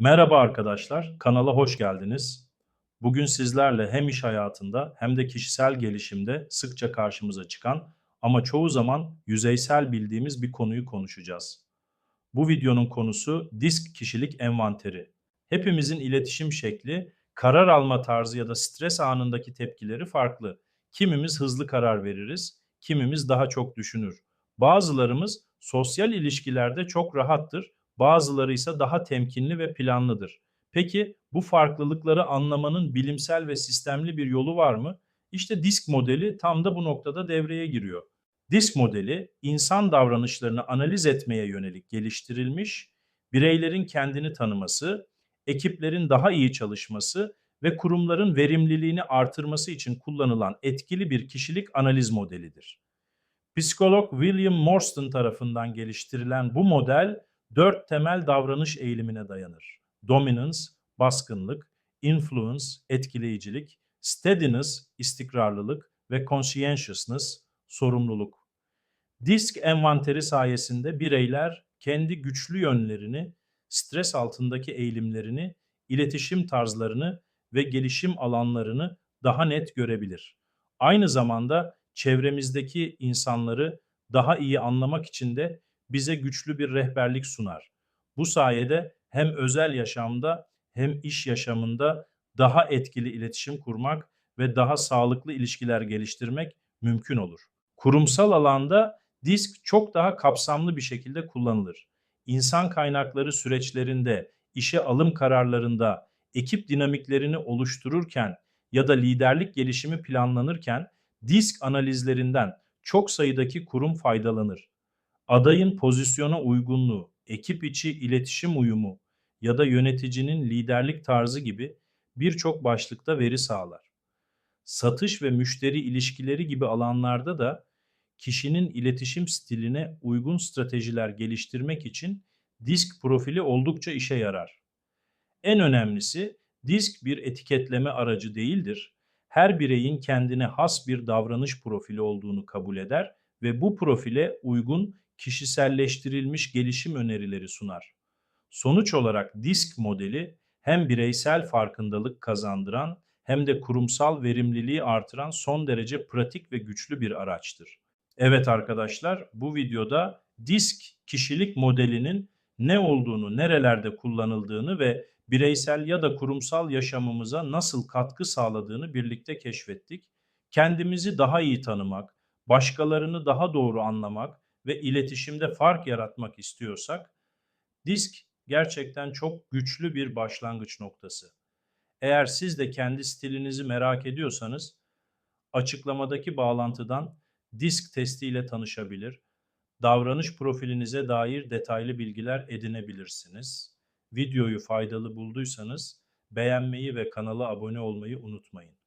Merhaba arkadaşlar, kanala hoş geldiniz. Bugün sizlerle hem iş hayatında hem de kişisel gelişimde sıkça karşımıza çıkan ama çoğu zaman yüzeysel bildiğimiz bir konuyu konuşacağız. Bu videonun konusu disk kişilik envanteri. Hepimizin iletişim şekli, karar alma tarzı ya da stres anındaki tepkileri farklı. Kimimiz hızlı karar veririz, kimimiz daha çok düşünür. Bazılarımız sosyal ilişkilerde çok rahattır Bazıları ise daha temkinli ve planlıdır. Peki bu farklılıkları anlamanın bilimsel ve sistemli bir yolu var mı? İşte disk modeli tam da bu noktada devreye giriyor. Disk modeli insan davranışlarını analiz etmeye yönelik geliştirilmiş, bireylerin kendini tanıması, ekiplerin daha iyi çalışması ve kurumların verimliliğini artırması için kullanılan etkili bir kişilik analiz modelidir. Psikolog William Morstan tarafından geliştirilen bu model dört temel davranış eğilimine dayanır. Dominance, baskınlık, influence, etkileyicilik, steadiness, istikrarlılık ve conscientiousness, sorumluluk. Disk envanteri sayesinde bireyler kendi güçlü yönlerini, stres altındaki eğilimlerini, iletişim tarzlarını ve gelişim alanlarını daha net görebilir. Aynı zamanda çevremizdeki insanları daha iyi anlamak için de bize güçlü bir rehberlik sunar. Bu sayede hem özel yaşamda hem iş yaşamında daha etkili iletişim kurmak ve daha sağlıklı ilişkiler geliştirmek mümkün olur. Kurumsal alanda disk çok daha kapsamlı bir şekilde kullanılır. İnsan kaynakları süreçlerinde, işe alım kararlarında, ekip dinamiklerini oluştururken ya da liderlik gelişimi planlanırken disk analizlerinden çok sayıdaki kurum faydalanır adayın pozisyona uygunluğu, ekip içi iletişim uyumu ya da yöneticinin liderlik tarzı gibi birçok başlıkta veri sağlar. Satış ve müşteri ilişkileri gibi alanlarda da kişinin iletişim stiline uygun stratejiler geliştirmek için disk profili oldukça işe yarar. En önemlisi disk bir etiketleme aracı değildir. Her bireyin kendine has bir davranış profili olduğunu kabul eder ve bu profile uygun kişiselleştirilmiş gelişim önerileri sunar. Sonuç olarak disk modeli hem bireysel farkındalık kazandıran hem de kurumsal verimliliği artıran son derece pratik ve güçlü bir araçtır. Evet arkadaşlar bu videoda disk kişilik modelinin ne olduğunu, nerelerde kullanıldığını ve bireysel ya da kurumsal yaşamımıza nasıl katkı sağladığını birlikte keşfettik. Kendimizi daha iyi tanımak, başkalarını daha doğru anlamak ve iletişimde fark yaratmak istiyorsak disk gerçekten çok güçlü bir başlangıç noktası. Eğer siz de kendi stilinizi merak ediyorsanız açıklamadaki bağlantıdan disk testiyle tanışabilir, davranış profilinize dair detaylı bilgiler edinebilirsiniz. Videoyu faydalı bulduysanız beğenmeyi ve kanala abone olmayı unutmayın.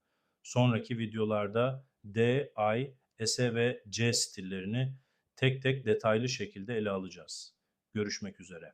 Sonraki videolarda D, I, S ve C stillerini tek tek detaylı şekilde ele alacağız. Görüşmek üzere.